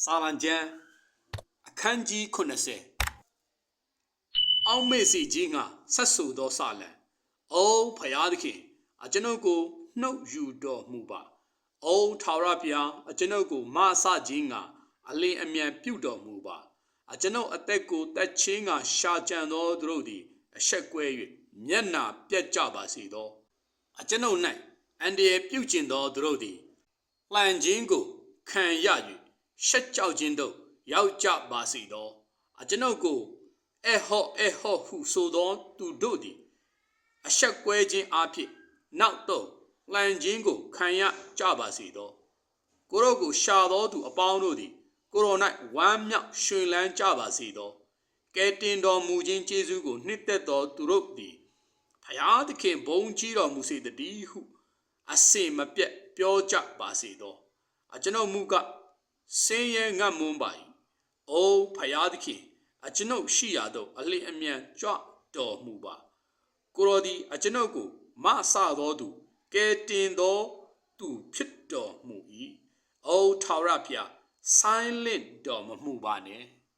စာလံကျမ်းအခန်းကြီး80အောက်မေ့စီကြီးငါဆက်ဆူသောစာလံအိုးဖယားသခင်အကျွန်ုပ်ကိုနှုတ်ယူတော်မူပါအိုးထာဝရဘုရားအကျွန်ုပ်ကိုမဆကြီးငါအလင်းအမြန်ပြုတော်မူပါအကျွန်ုပ်အသက်ကိုတက်ချင်းငါရှာကြံသောသူတို့သည်အဆက်ကွဲ၍မျက်နာပြက်ကြပါစေသောအကျွန်ုပ်၌အန်ဒီရပြုတ်ကျင်သောသူတို့သည်လှန်ခြင်းကိုခံရ၍ ရှက်ကြောက်ခြင်းတို့ရောက်ကြပါစေသောအကျွန်ုပ်ကိုအဟောအဟောဟုဆိုသောသူတို့သည်အဆက်ကွဲခြင်းအဖြစ်နောက်တော့လှန်ခြင်းကိုခံရကြပါစေသောကိုရောကိုရှာသောသူအပေါင်းတို့သည်ကိုရော၌ဝမ်းမြောက်ရှင်လန်းကြပါစေသောကဲတင်တော်မူခြင်းကျေးဇူးကိုနှစ်သက်သောသူတို့သည်ဖျားသခင်ဘုန်းကြီးတော်မူစေတည်းဟု အစင်မပြတ်ပြောကြပါစေသောအကျွန်ုပ်မူက စင်းရဲငတ်မွန်းပါ၏အိုးဖယားသခင်အကျွန်ုပ်ရှိရာသို့အလင်းအမြန်ကြွတော်မူပါကိုရောဒီအကျွန်ုပ်ကိုမဆသောသူကဲတင်သောသူဖြစ်တော်မူ၏အိုးထာဝရဖျားဆိုင်းလင့်တော်မမူပါနဲ့